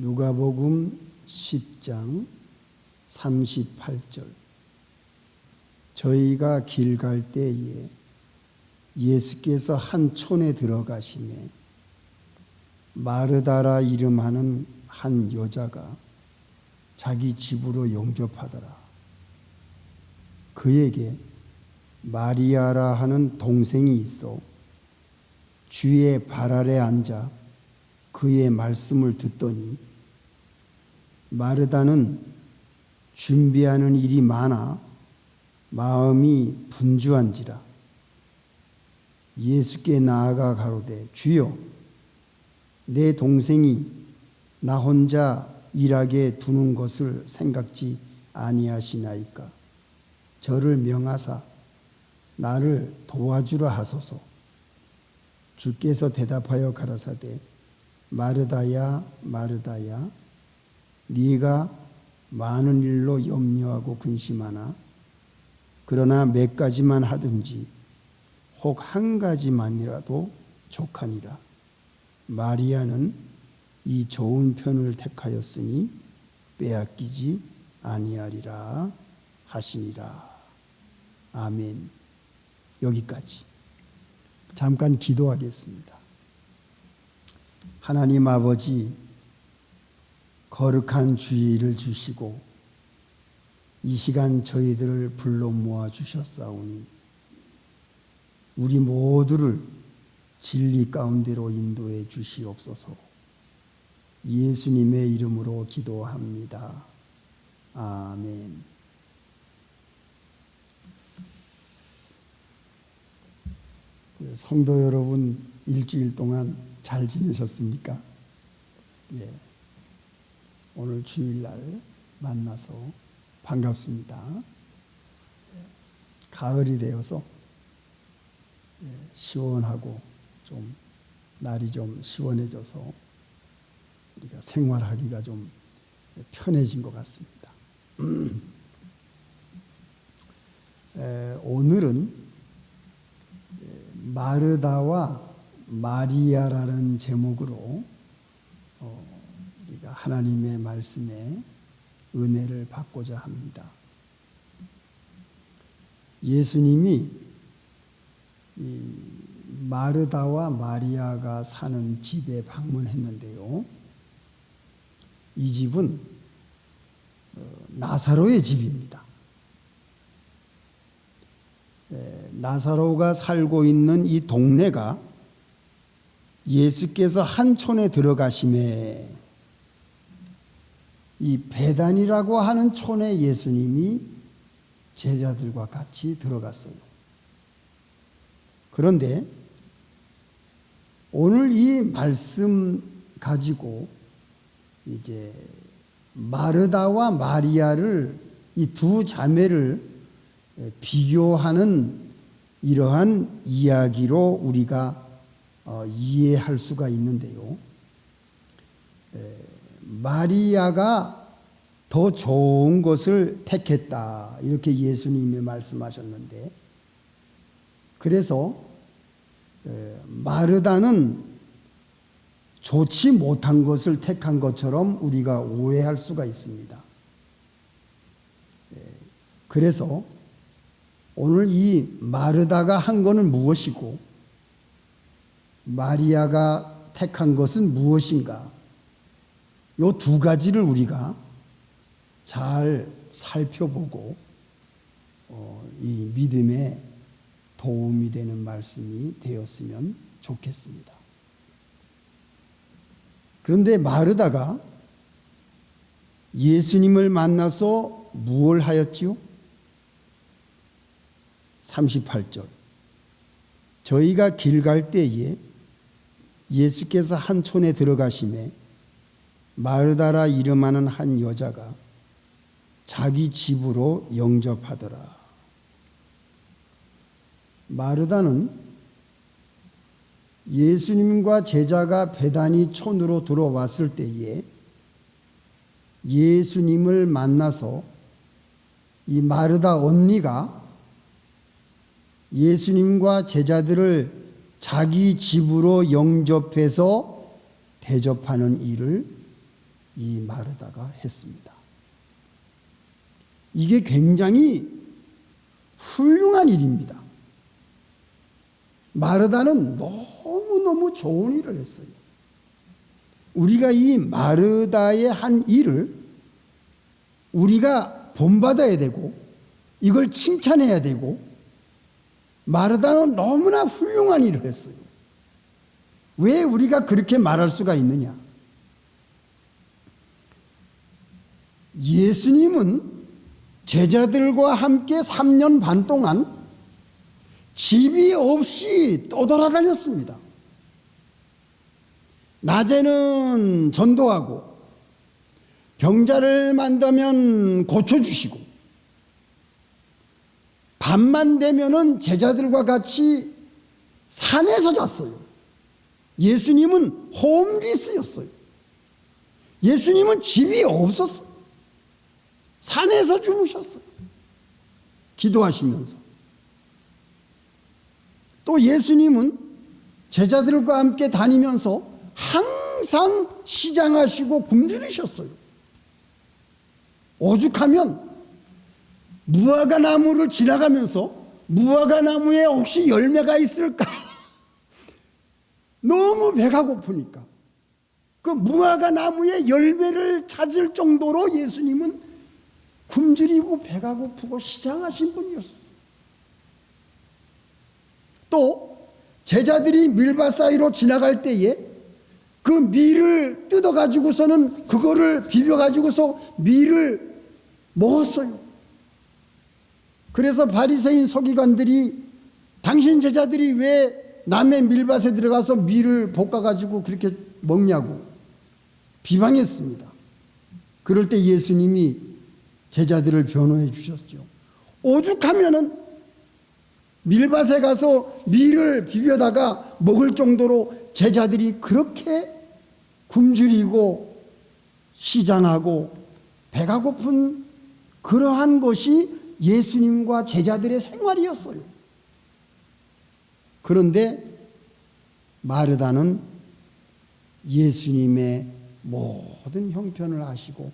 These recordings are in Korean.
누가복음 10장 38절 저희가 길 갈 때에 예수께서 한 촌에 들어가심에 마르다라 이름하는 한 여자가 자기 집으로 영접하더라. 그에게 마리아라 하는 동생이 있어 주의 발 아래 앉아 그의 말씀을 듣더니 마르다는 준비하는 일이 많아 마음이 분주한지라 예수께 나아가 가로되 주여 내 동생이 나 혼자 일하게 두는 것을 생각지 아니하시나이까? 저를 명하사 나를 도와주라 하소서. 주께서 대답하여 가라사대 마르다야 마르다야 네가 많은 일로 염려하고 근심하나 그러나 몇 가지만 하든지 혹 한 가지만이라도 족하니라. 마리아는 이 좋은 편을 택하였으니 빼앗기지 아니하리라 하시니라. 아멘. 여기까지. 잠깐 기도하겠습니다. 하나님 아버지, 거룩한 주의를 주시고 이 시간 저희들을 불러 모아 주셨사오니 우리 모두를 진리 가운데로 인도해 주시옵소서. 예수님의 이름으로 기도합니다. 아멘. 성도 여러분 일주일 동안 잘 지내셨습니까? 예. 오늘 주일날 만나서 반갑습니다. 가을이 되어서 예, 시원하고 좀 날이 좀 시원해져서 우리가 생활하기가 좀 편해진 것 같습니다. 오늘은 마르다와 마리아라는 제목으로 하나님의 말씀에 은혜를 받고자 합니다. 예수님이 마르다와 마리아가 사는 집에 방문했는데요. 이 집은 어, 나사로의 집입니다. 나사로가 살고 있는 이 동네가 예수께서 한 촌에 들어가심에 이 배단이라고 하는 촌에 예수님이 제자들과 같이 들어갔어요. 그런데 오늘 이 말씀 가지고 이제 마르다와 마리아를 이 두 자매를 비교하는 이러한 이야기로 우리가 어, 이해할 수가 있는데요. 마리아가 더 좋은 것을 택했다. 이렇게 예수님이 말씀하셨는데, 그래서 마르다는 좋지 못한 것을 택한 것처럼 우리가 오해할 수가 있습니다. 그래서 오늘 이 마르다가 한 것은 무엇이고 마리아가 택한 것은 무엇인가? 요 두 가지를 우리가 잘 살펴보고 어, 이 믿음에 도움이 되는 말씀이 되었으면 좋겠습니다. 그런데 마르다가 예수님을 만나서 무엇 하였지요? 38절. 저희가 길 갈 때에 예수께서 한 촌에 들어가심에 마르다라 이름하는 한 여자가 자기 집으로 영접하더라. 마르다는 예수님과 제자가 베다니 촌으로 들어왔을 때에 예수님을 만나서 이 마르다 언니가 예수님과 제자들을 자기 집으로 영접해서 대접하는 일을 이 마르다가 했습니다. 이게 굉장히 훌륭한 일입니다. 마르다는 너무너무 좋은 일을 했어요. 우리가 이 마르다의 한 일을 우리가 본받아야 되고 이걸 칭찬해야 되고 마르다는 너무나 훌륭한 일을 했어요. 왜 우리가 그렇게 말할 수가 있느냐? 예수님은 제자들과 함께 3년 반 동안 집이 없이 떠돌아다녔습니다. 낮에는 전도하고 병자를 만나면 고쳐주시고 밤만 되면은 제자들과 같이 산에서 잤어요. 예수님은 홈리스였어요. 예수님은 집이 없었어요. 산에서 주무셨어요. 기도하시면서. 또 예수님은 제자들과 함께 다니면서 항상 시장하시고 굶주리셨어요. 오죽하면 무화과 나무를 지나가면서 무화과 나무에 혹시 열매가 있을까? 너무 배가 고프니까 그 무화과 나무에 열매를 찾을 정도로 예수님은 굶주리고 배가 고프고 시장하신 분이었어요. 또 제자들이 밀밭 사이로 지나갈 때에 그 밀을 뜯어 가지고서는 그거를 비벼 가지고서 밀을 먹었어요. 그래서 바리새인 서기관들이 당신 제자들이 왜 남의 밀밭에 들어가서 밀을 볶아 가지고 그렇게 먹냐고 비방했습니다. 그럴 때 예수님이 제자들을 변호해 주셨죠. 오죽하면은 밀밭에 가서 밀을 비벼다가 먹을 정도로 제자들이 그렇게 굶주리고 시장하고 배가 고픈 그러한 것이 예수님과 제자들의 생활이었어요. 그런데 마르다는 예수님의 모든 형편을 아시고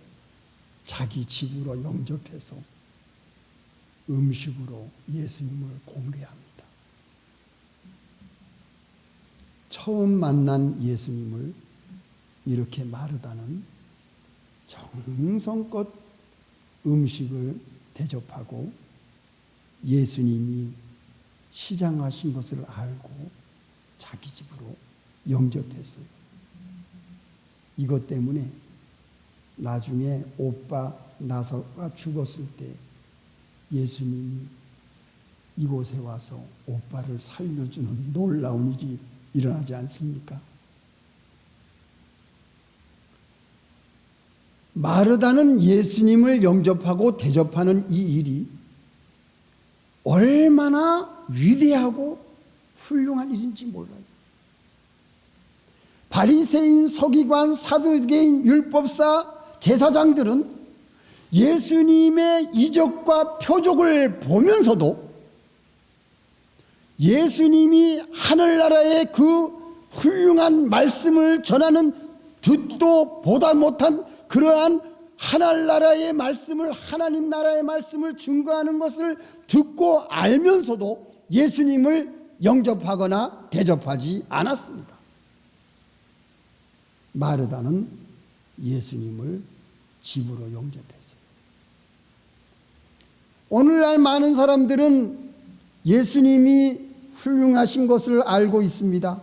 자기 집으로 영접해서 음식으로 예수님을 공개합니다. 처음 만난 예수님을 이렇게 마르다는 정성껏 음식을 대접하고 예수님이 시장하신 것을 알고 자기 집으로 영접했어요. 이것 때문에 나중에 오빠 나서가 죽었을 때 예수님이 이곳에 와서 오빠를 살려주는 놀라운 일이 일어나지 않습니까? 마르다는 예수님을 영접하고 대접하는 이 일이 얼마나 위대하고 훌륭한 일인지 몰라요. 바리새인, 서기관, 사두개인, 율법사, 제사장들은 예수님의 이적과 표적을 보면서도 예수님이 하늘나라의 그 훌륭한 말씀을 전하는 듣도 보다 못한 그러한 하늘나라의 말씀을 하나님 나라의 말씀을 증거하는 것을 듣고 알면서도 예수님을 영접하거나 대접하지 않았습니다. 마르다는 예수님을 집으로 영접했어요. 오늘날 많은 사람들은 예수님이 훌륭하신 것을 알고 있습니다.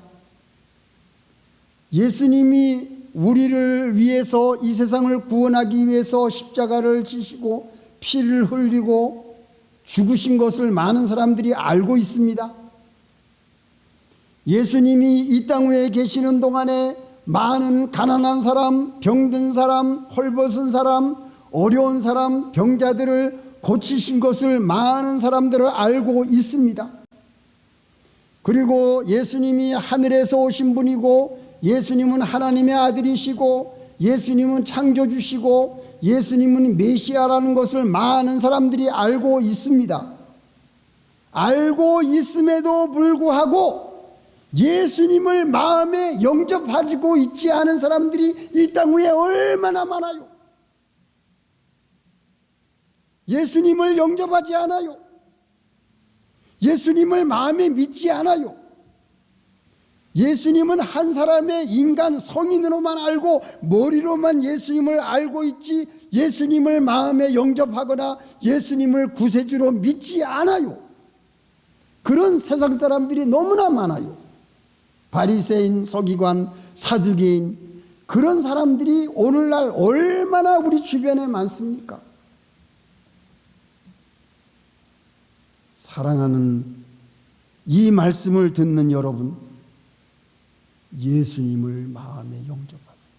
예수님이 우리를 위해서 이 세상을 구원하기 위해서 십자가를 지시고 피를 흘리고 죽으신 것을 많은 사람들이 알고 있습니다. 예수님이 이 땅 위에 계시는 동안에 많은 가난한 사람, 병든 사람, 헐벗은 사람, 어려운 사람, 병자들을 고치신 것을 많은 사람들을 알고 있습니다. 그리고 예수님이 하늘에서 오신 분이고 예수님은 하나님의 아들이시고 예수님은 창조주시고 예수님은 메시아라는 것을 많은 사람들이 알고 있습니다. 알고 있음에도 불구하고 예수님을 마음에 영접하고 있지 않은 사람들이 이 땅 위에 얼마나 많아요. 예수님을 영접하지 않아요. 예수님을 마음에 믿지 않아요. 예수님은 한 사람의 인간 성인으로만 알고 머리로만 예수님을 알고 있지 예수님을 마음에 영접하거나 예수님을 구세주로 믿지 않아요. 그런 세상 사람들이 너무나 많아요. 바리새인, 서기관, 사두개인 그런 사람들이 오늘날 얼마나 우리 주변에 많습니까? 사랑하는 이 말씀을 듣는 여러분, 예수님을 마음에 영접하세요.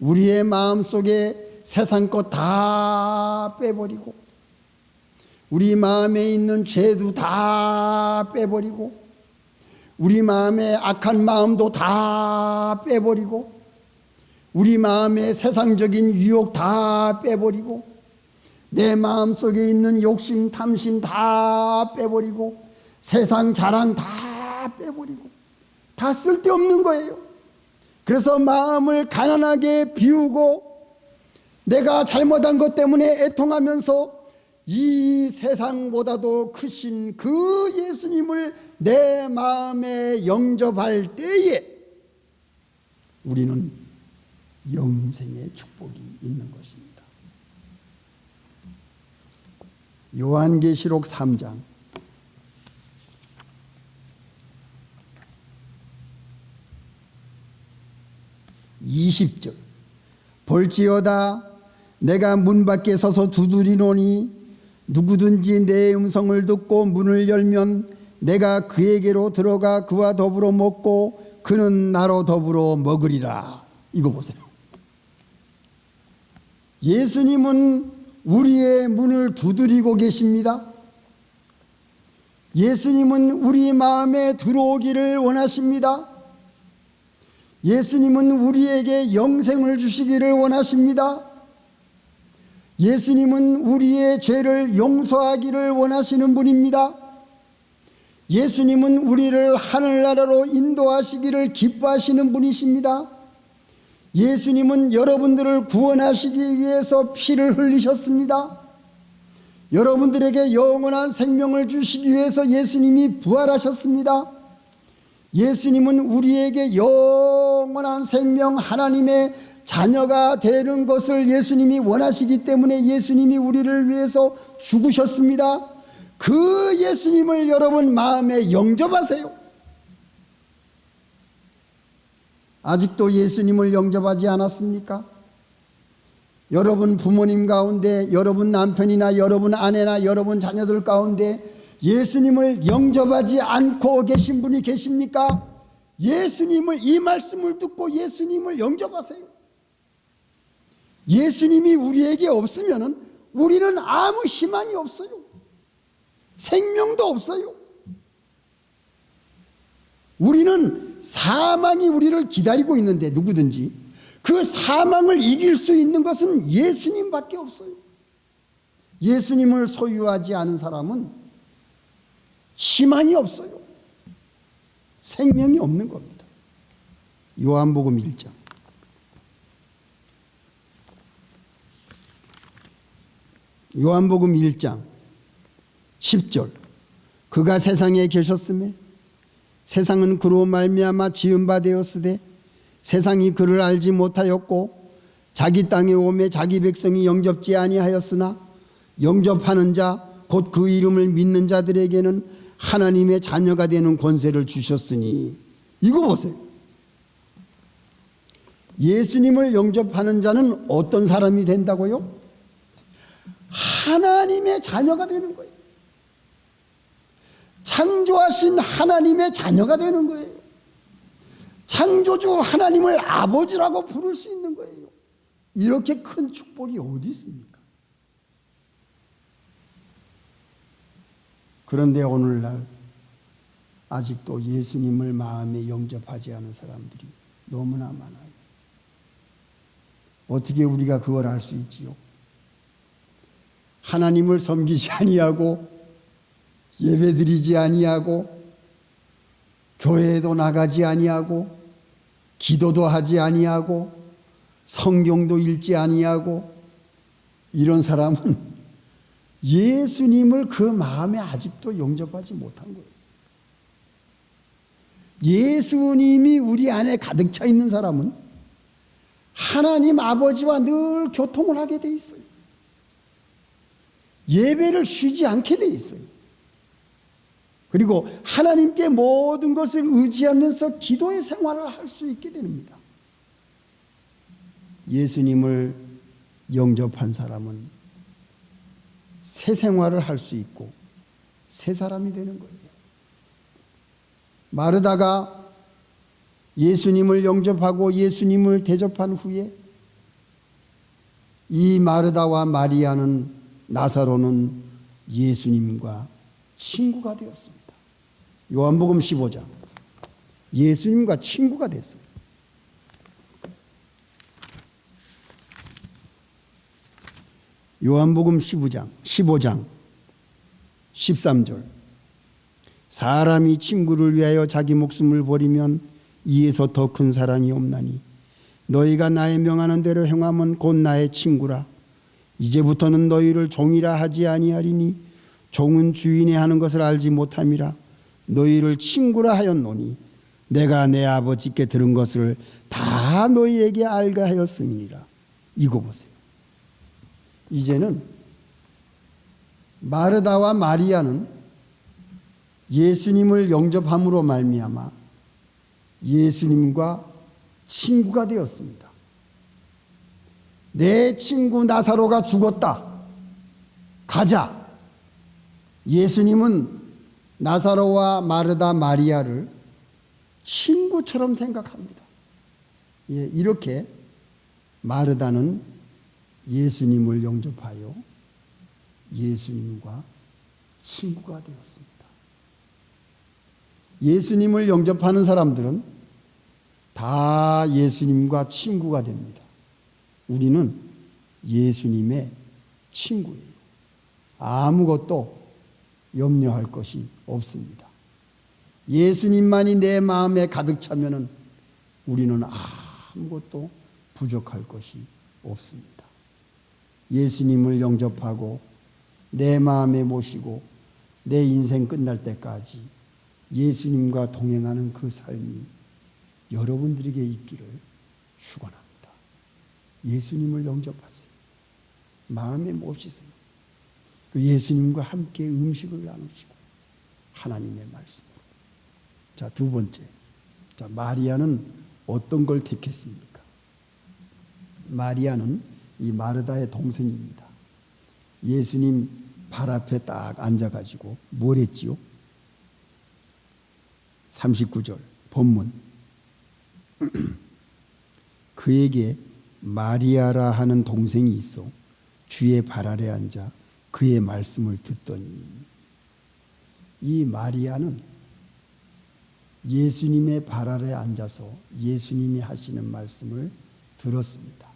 우리의 마음 속에 세상 것 다 빼버리고, 우리 마음에 있는 죄도 다 빼버리고, 우리 마음에 악한 마음도 다 빼버리고, 우리 마음에 세상적인 유혹 다 빼버리고, 내 마음 속에 있는 욕심, 탐심 다 빼버리고, 세상 자랑 다 빼버리고, 다 쓸데없는 거예요. 그래서 마음을 가난하게 비우고, 내가 잘못한 것 때문에 애통하면서 이 세상보다도 크신 그 예수님을 내 마음에 영접할 때에 우리는 영생의 축복이 있는 것입니다. 요한계시록 3장 20절 볼지어다 내가 문 밖에 서서 두드리노니 누구든지 내 음성을 듣고 문을 열면 내가 그에게로 들어가 그와 더불어 먹고 그는 나로 더불어 먹으리라. 이거 보세요. 예수님은 우리의 문을 두드리고 계십니다. 예수님은 우리 마음에 들어오기를 원하십니다. 예수님은 우리에게 영생을 주시기를 원하십니다. 예수님은 우리의 죄를 용서하기를 원하시는 분입니다. 예수님은 우리를 하늘나라로 인도하시기를 기뻐하시는 분이십니다. 예수님은 여러분들을 구원하시기 위해서 피를 흘리셨습니다. 여러분들에게 영원한 생명을 주시기 위해서 예수님이 부활하셨습니다. 예수님은 우리에게 영원한 생명 하나님의 자녀가 되는 것을 예수님이 원하시기 때문에 예수님이 우리를 위해서 죽으셨습니다. 그 예수님을 여러분 마음에 영접하세요. 아직도 예수님을 영접하지 않았습니까? 여러분 부모님 가운데, 여러분 남편이나 여러분 아내나 여러분 자녀들 가운데 예수님을 영접하지 않고 계신 분이 계십니까? 예수님을, 이 말씀을 듣고 예수님을 영접하세요. 예수님이 우리에게 없으면 우리는 아무 희망이 없어요. 생명도 없어요. 우리는 사망이 우리를 기다리고 있는데 누구든지 그 사망을 이길 수 있는 것은 예수님밖에 없어요. 예수님을 소유하지 않은 사람은 희망이 없어요. 생명이 없는 겁니다. 요한복음 1장. 요한복음 1장 10절 그가 세상에 계셨음에 세상은 그로 말미암아 지은 바 되었으되 세상이 그를 알지 못하였고 자기 땅에 오매 자기 백성이 영접지 아니하였으나 영접하는 자 곧 그 이름을 믿는 자들에게는 하나님의 자녀가 되는 권세를 주셨으니 이거 보세요. 예수님을 영접하는 자는 어떤 사람이 된다고요? 하나님의 자녀가 되는 거예요. 창조하신 하나님의 자녀가 되는 거예요. 창조주 하나님을 아버지라고 부를 수 있는 거예요. 이렇게 큰 축복이 어디 있습니까? 그런데 오늘날 아직도 예수님을 마음에 영접하지 않은 사람들이 너무나 많아요. 어떻게 우리가 그걸 알 수 있지요? 하나님을 섬기지 아니하고 예배드리지 아니하고 교회도 나가지 아니하고 기도도 하지 아니하고 성경도 읽지 아니하고 이런 사람은 예수님을 그 마음에 아직도 영접하지 못한 거예요. 예수님이 우리 안에 가득 차 있는 사람은 하나님 아버지와 늘 교통을 하게 돼 있어요. 예배를 쉬지 않게 돼 있어요. 그리고 하나님께 모든 것을 의지하면서 기도의 생활을 할 수 있게 됩니다. 예수님을 영접한 사람은 새 생활을 할 수 있고 새 사람이 되는 거예요. 마르다가 예수님을 영접하고 예수님을 대접한 후에 이 마르다와 마리아는 나사로는 예수님과 친구가 되었습니다. 요한복음 15장. 예수님과 친구가 됐어요. 요한복음 15장, 15장, 13절. 사람이 친구를 위하여 자기 목숨을 버리면 이에서 더 큰 사랑이 없나니 너희가 나의 명하는 대로 행하면 곧 나의 친구라. 이제부터는 너희를 종이라 하지 아니하리니 종은 주인이 하는 것을 알지 못함이라. 너희를 친구라 하였노니 내가 내 아버지께 들은 것을 다 너희에게 알게 하였음이니라. 이거 보세요. 이제는 마르다와 마리아는 예수님을 영접함으로 말미암아 예수님과 친구가 되었습니다. 내 친구 나사로가 죽었다. 가자. 예수님은 나사로와 마르다 마리아를 친구처럼 생각합니다. 예, 이렇게 마르다는 예수님을 영접하여 예수님과 친구가 되었습니다. 예수님을 영접하는 사람들은 다 예수님과 친구가 됩니다. 우리는 예수님의 친구예요. 아무것도 염려할 것이 없습니다. 예수님만이 내 마음에 가득 차면은 우리는 아무것도 부족할 것이 없습니다. 예수님을 영접하고 내 마음에 모시고 내 인생 끝날 때까지 예수님과 동행하는 그 삶이 여러분들에게 있기를 축원합니다. 예수님을 영접하세요. 마음에 모시세요. 그 예수님과 함께 음식을 나누시고 하나님의 말씀으로. 자, 두 번째. 자, 마리아는 어떤 걸 택했습니까? 마리아는 이 마르다의 동생입니다. 예수님 발 앞에 딱 앉아가지고 뭘 했지요? 39절 본문 그에게 마리아라 하는 동생이 있어 주의 발 아래 앉아 그의 말씀을 듣더니 이 마리아는 예수님의 발 아래 앉아서 예수님이 하시는 말씀을 들었습니다.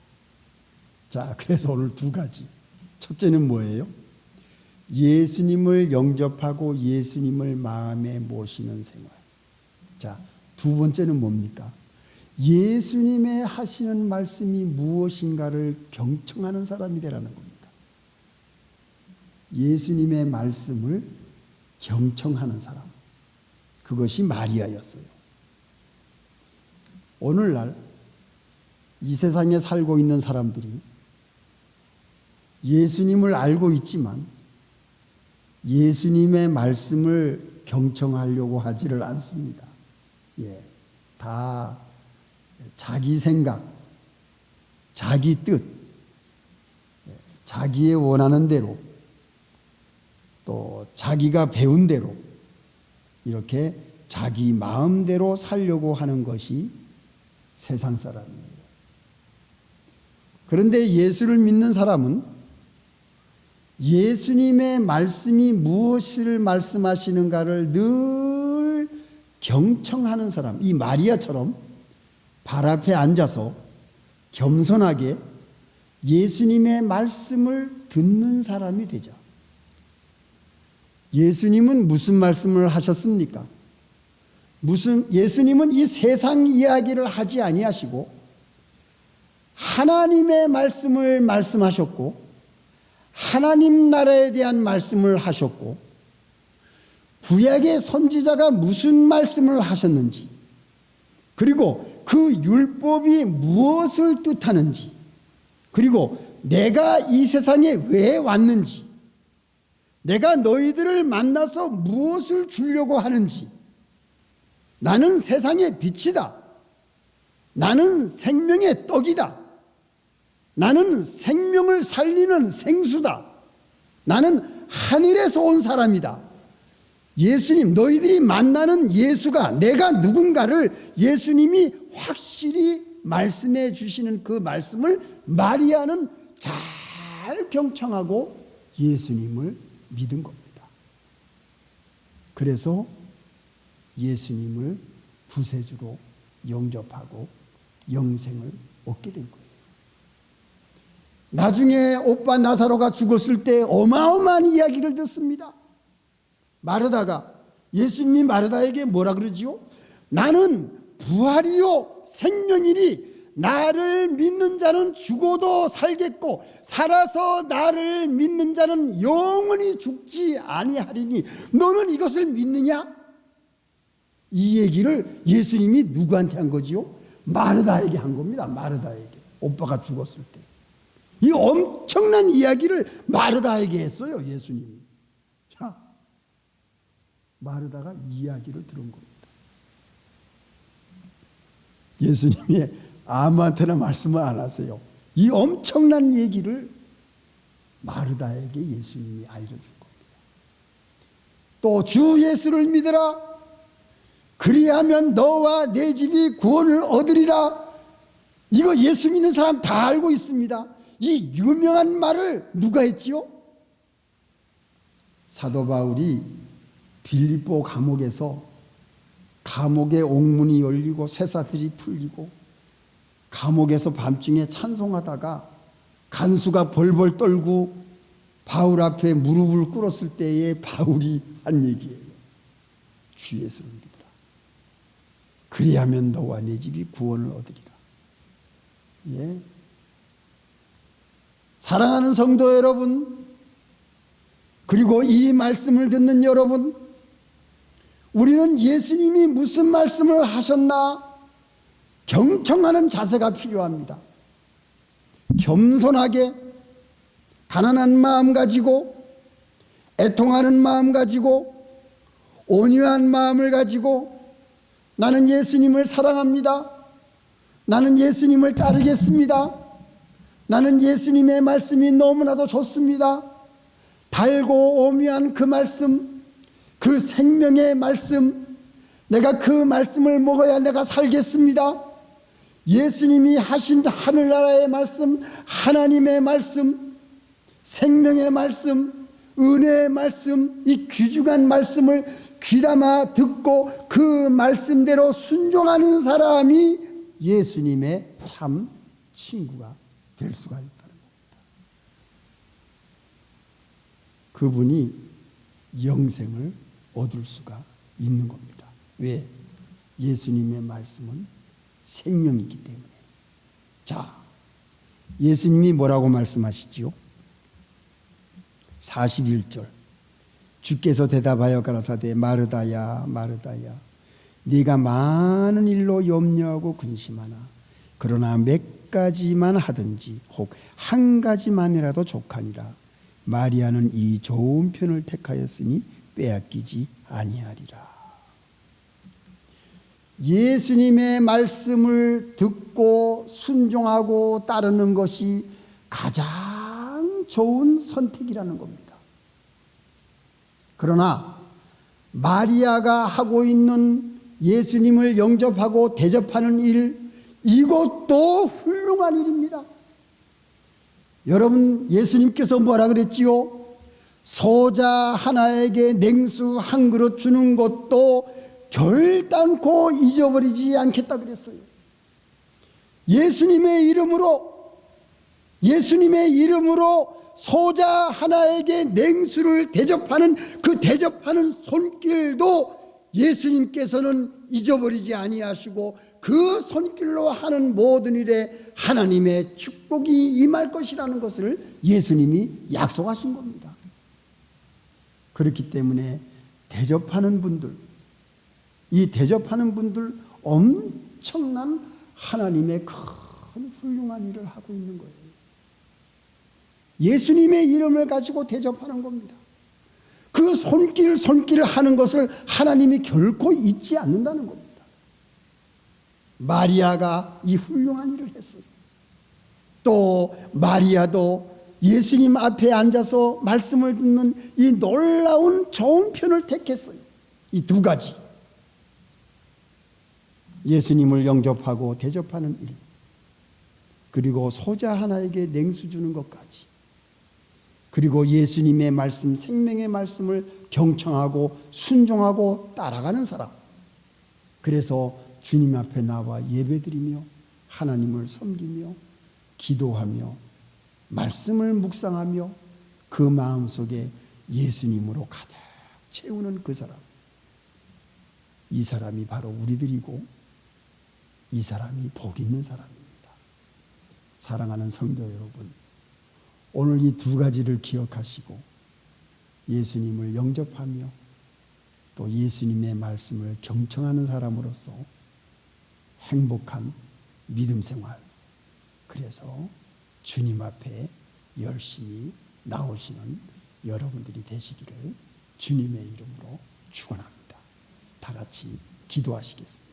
자, 그래서 오늘 두 가지. 첫째는 뭐예요? 예수님을 영접하고 예수님을 마음에 모시는 생활. 자, 두 번째는 뭡니까? 예수님의 하시는 말씀이 무엇인가를 경청하는 사람이 되라는 겁니다. 예수님의 말씀을 경청하는 사람. 그것이 마리아였어요. 오늘날 이 세상에 살고 있는 사람들이 예수님을 알고 있지만 예수님의 말씀을 경청하려고 하지를 않습니다. 예, 다 자기 생각, 자기 뜻, 예, 자기의 원하는 대로 또 자기가 배운 대로 이렇게 자기 마음대로 살려고 하는 것이 세상 사람이에요. 그런데 예수를 믿는 사람은 예수님의 말씀이 무엇을 말씀하시는가를 늘 경청하는 사람, 이 마리아처럼 발 앞에 앉아서 겸손하게 예수님의 말씀을 듣는 사람이 되죠. 예수님은 무슨 말씀을 하셨습니까? 무슨 예수님은 이 세상 이야기를 하지 아니하시고 하나님의 말씀을 말씀하셨고 하나님 나라에 대한 말씀을 하셨고 구약의 선지자가 무슨 말씀을 하셨는지 그리고 그 율법이 무엇을 뜻하는지 그리고 내가 이 세상에 왜 왔는지 내가 너희들을 만나서 무엇을 주려고 하는지 나는 세상의 빛이다. 나는 생명의 떡이다. 나는 생명을 살리는 생수다. 나는 하늘에서 온 사람이다. 예수님, 너희들이 만나는 예수가 내가 누군가를 예수님이 확실히 말씀해 주시는 그 말씀을 마리아는 잘 경청하고 예수님을 믿은 겁니다. 그래서 예수님을 구세주로 영접하고 영생을 얻게 된 거예요. 나중에 오빠 나사로가 죽었을 때 어마어마한 이야기를 듣습니다. 마르다가 예수님이 마르다에게 뭐라 그러지요? 나는 부활이요 생명이니 나를 믿는 자는 죽어도 살겠고 살아서 나를 믿는 자는 영원히 죽지 아니하리니 너는 이것을 믿느냐? 이 얘기를 예수님이 누구한테 한 거지요? 마르다에게 한 겁니다. 마르다에게. 오빠가 죽었을 때. 이 엄청난 이야기를 마르다에게 했어요. 예수님이. 자, 마르다가 이야기를 들은 겁니다. 예수님이 아무한테나 말씀을 안 하세요. 이 엄청난 얘기를 마르다에게 예수님이 알려준 겁니다. 또 주 예수를 믿으라. 그리하면 너와 내 집이 구원을 얻으리라. 이거 예수 믿는 사람 다 알고 있습니다. 이 유명한 말을 누가 했지요? 사도 바울이 빌립보 감옥에서 감옥의 옥문이 열리고 쇠사들이 풀리고 감옥에서 밤중에 찬송하다가 간수가 벌벌 떨고 바울 앞에 무릎을 꿇었을 때에 바울이 한 얘기예요. 주 믿으라. 그리하면 너와 내 집이 구원을 얻으리라. 예. 사랑하는 성도 여러분, 그리고 이 말씀을 듣는 여러분, 우리는 예수님이 무슨 말씀을 하셨나 경청하는 자세가 필요합니다. 겸손하게 가난한 마음 가지고 애통하는 마음 가지고 온유한 마음을 가지고 나는 예수님을 사랑합니다. 나는 예수님을 따르겠습니다. 나는 예수님의 말씀이 너무나도 좋습니다. 달고 오묘한 그 말씀, 그 생명의 말씀, 내가 그 말씀을 먹어야 내가 살겠습니다. 예수님이 하신 하늘나라의 말씀, 하나님의 말씀, 생명의 말씀, 은혜의 말씀, 이 귀중한 말씀을 귀담아 듣고 그 말씀대로 순종하는 사람이 예수님의 참 친구가 될 수가 있다는 겁니다. 그분이 영생을 얻을 수가 있는 겁니다. 왜? 예수님의 말씀은 생명이기 때문에. 자, 예수님이 뭐라고 말씀하시지요? 41절. 주께서 대답하여 가라사대 마르다야 마르다야 네가 많은 일로 염려하고 근심하나 그러나 몇 가지만 하든지 혹 한 가지만이라도 족하니라 마리아는 이 좋은 편을 택하였으니 빼앗기지 아니하리라 예수님의 말씀을 듣고 순종하고 따르는 것이 가장 좋은 선택이라는 겁니다. 그러나 마리아가 하고 있는 예수님을 영접하고 대접하는 일, 이것도 훌륭한 일입니다. 여러분, 예수님께서 뭐라 그랬지요? 소자 하나에게 냉수 한 그릇 주는 것도 결단코 잊어버리지 않겠다 그랬어요. 예수님의 이름으로, 예수님의 이름으로 소자 하나에게 냉수를 대접하는 그 대접하는 손길도 예수님께서는 잊어버리지 아니하시고 그 손길로 하는 모든 일에 하나님의 축복이 임할 것이라는 것을 예수님이 약속하신 겁니다. 그렇기 때문에 대접하는 분들, 이 대접하는 분들 엄청난 하나님의 큰 훌륭한 일을 하고 있는 거예요. 예수님의 이름을 가지고 대접하는 겁니다. 그 손길 손길 하는 것을 하나님이 결코 잊지 않는다는 겁니다. 마리아가 이 훌륭한 일을 했어요. 또 마리아도 예수님 앞에 앉아서 말씀을 듣는 이 놀라운 좋은 편을 택했어요. 이 두 가지. 예수님을 영접하고 대접하는 일. 그리고 소자 하나에게 냉수 주는 것까지. 그리고 예수님의 말씀, 생명의 말씀을 경청하고 순종하고 따라가는 사람. 그래서 주님 앞에 나와 예배드리며 하나님을 섬기며 기도하며 말씀을 묵상하며 그 마음 속에 예수님으로 가득 채우는 그 사람. 이 사람이 바로 우리들이고 이 사람이 복 있는 사람입니다. 사랑하는 성도 여러분, 오늘 이 두 가지를 기억하시고 예수님을 영접하며 또 예수님의 말씀을 경청하는 사람으로서 행복한 믿음 생활. 그래서 주님 앞에 열심히 나오시는 여러분들이 되시기를 주님의 이름으로 축원합니다. 다 같이 기도하시겠습니다.